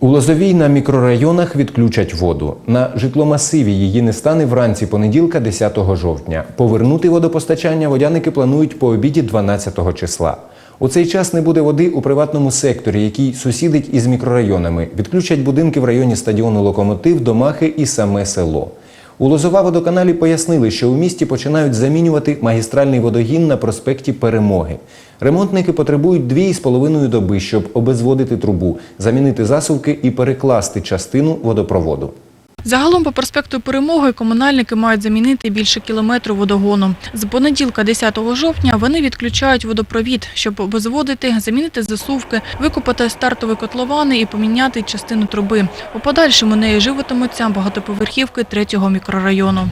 У Лозовій на мікрорайонах відключать воду. На житломасиві її не стане вранці понеділка, 10 жовтня. Повернути водопостачання водяники планують по обіді 12 числа. У цей час не буде води у приватному секторі, який сусідить із мікрорайонами. Відключать будинки в районі стадіону Локомотив, Домахи і саме село. У Лозова водоканалі пояснили, що у місті починають замінювати магістральний водогін на проспекті Перемоги. Ремонтники потребують дві з половиною доби, щоб обезводити трубу, замінити засувки і перекласти частину водопроводу. Загалом по проспекту Перемоги комунальники мають замінити більше кілометру водогону. З понеділка 10 жовтня вони відключають водопровід, щоб обезводити, замінити засувки, викопати стартові котловани і поміняти частину труби. У подальшому нею животимуться багатоповерхівки третього мікрорайону.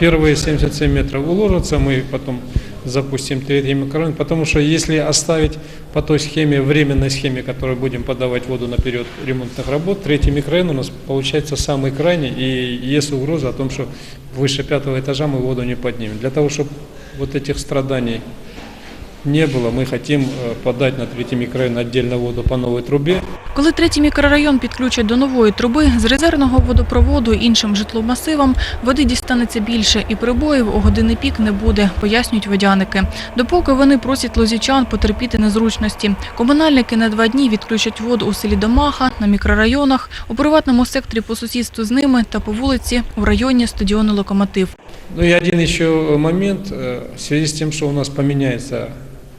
Первые 77 метров уложатся, мы потом запустим третий микрорайон, потому что если оставить по той схеме, временной схеме, которой будем подавать воду на период ремонтных работ, третий микрорайон у нас получается самый крайний, и есть угроза о том, что выше пятого этажа мы воду не поднимем. Для того, чтобы вот этих страданий не было, мы хотим э, подать на третий микрорайон отдельно воду по новой трубе, Коли третій мікрорайон підключать до нової труби, з резервного водопроводу і іншим житломасивам води дістанеться більше і прибоїв у години пік не буде, пояснюють водяники. Допоки вони просять лозічан потерпіти незручності. Комунальники на два дні відключать воду у селі Домаха, на мікрорайонах, у приватному секторі по сусідству з ними та по вулиці в районі стадіону «Локомотив». Ну и один еще момент, э, в связи с тем, что у нас поменяется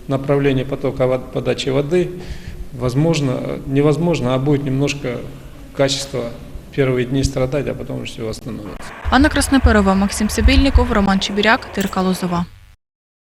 направление потока подачи воды, возможно, невозможно, а будет немножко качество первые дни страдать, а потом все восстановится. Анна Красноперова, Максим Сабільников, Роман Чебіряк, Тирка Лозова.